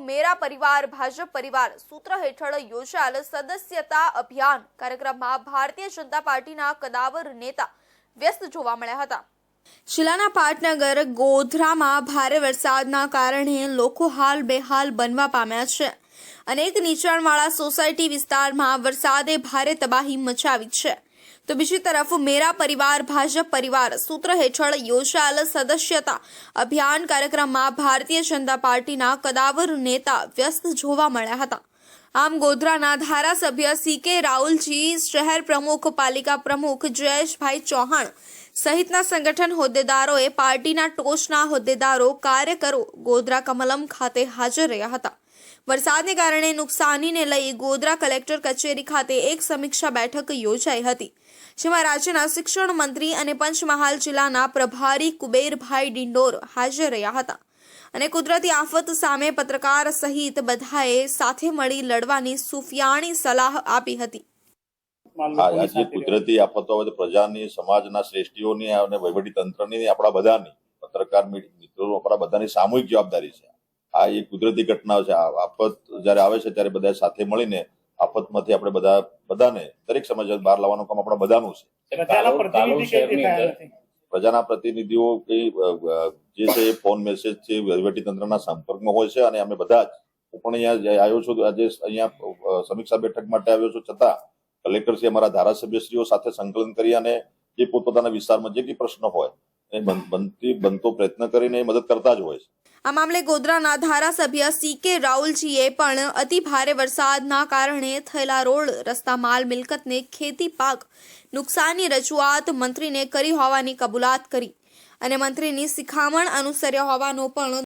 મેરા પરિવાર, ભાજપ પરિવાર સૂત્ર હેઠળ યોજાયેલ સદસ્યતા અભિયાન કાર્યક્રમમાં ભારતીય જનતા પાર્ટીના કદાવર નેતા વ્યસ્ત જોવા મળ્યા હતા. જિલ્લાના પાટનગર, ગોધરામાં ભારે વરસાદના કારણે લોકો હાલ બેહાલ બનવા પામ્યા છે. અનેક નીચાણવાળા સોસાયટી વિસ્તારમાં વરસાદે ભારે તબાહી મચાવી છે. તો બીજી તરફ મેરા પરિવાર, ભાજપ પરિવાર સૂત્ર હેઠળ યોજાયેલ સદસ્યતા અભિયાન કાર્યક્રમમાં ભારતીય જનતા પાર્ટીના કદાવર નેતા વ્યસ્ત જોવા મળ્યા હતા. આમ ગોધરાના ધારાસભ્ય સી કે રાહુલજી, શહેર પ્રમુખ, પાલિકા પ્રમુખ જયેશભાઈ ચૌહાણ સહિતના સંગઠન હોદ્દેદારોએ પાર્ટીના ટોચના હોદ્દેદારો, કાર્યકરો ગોધરા કમલમ ખાતે હાજર રહ્યા હતા. વરસાદને કારણે નુકસાનીને લઈ ગોધરા કલેક્ટર કચેરી ખાતે એક સમીક્ષા બેઠક યોજાઈ હતી, જેમાં રાજ્યના શિક્ષણ મંત્રી અને પંચમહાલ જિલ્લાના પ્રભારી કુબેરભાઈ ડિંડોર હાજર રહ્યા હતા. અને કુદરતી આફત સામે પત્રકાર સહિત બધાએ સાથે મળી લડવાની સુફિયાણી સલાહ આપી હતી. આ આ કુદરતી આફતો આવે તો પ્રજાની સમાજના શ્રેષ્ઠીઓની અને વહીવટી તંત્રની આપણા બધાની પત્રકાર મિત્રો આપણા બધાની સામૂહિક જવાબદારી છે. આ એક કુદરતી ઘટના છે. આ આફત જયારે આવે છે ત્યારે બધા સાથે મળીને આફતમાંથી આપણે બધા બધાને દરેક સમાજ બહાર લાવવાનું કામ આપણા બધાનું છે. પ્રજાના પ્રતિનિધિઓ કઈ જે છે ફોન મેસેજ છે વહીવટી તંત્રના સંપર્કમાં હોય છે અને અમે બધા જ, હું પણ અહીંયા આવ્યો છું, આજે અહીંયા સમીક્ષા બેઠક માટે આવ્યો છું, છતાં કલેક્ટરશ્રી અમારા ધારાસભ્યશ્રીઓ સાથે સંકલન કરી અને જે પોતપોતાના વિસ્તારમાં જે કંઈ પ્રશ્ન હોય, એ બનતી, બનતો પ્રયત્ન કરીને મદદ કરતા જ હોય છે. આ મામલે ગોધરાના ધારાસભ્ય સી કે રાહુલજીએ પણ અતિ ભારે વરસાદના કારણે થયેલા રોડ, રસ્તા માલ મિલકતને ખેતી પાક નુકસાનની રજૂઆત મંત્રીને કરી હોવાની કબૂલાત કરી અને મંત્રીની શિખામણ અનુસર્યા હોવાનો પણ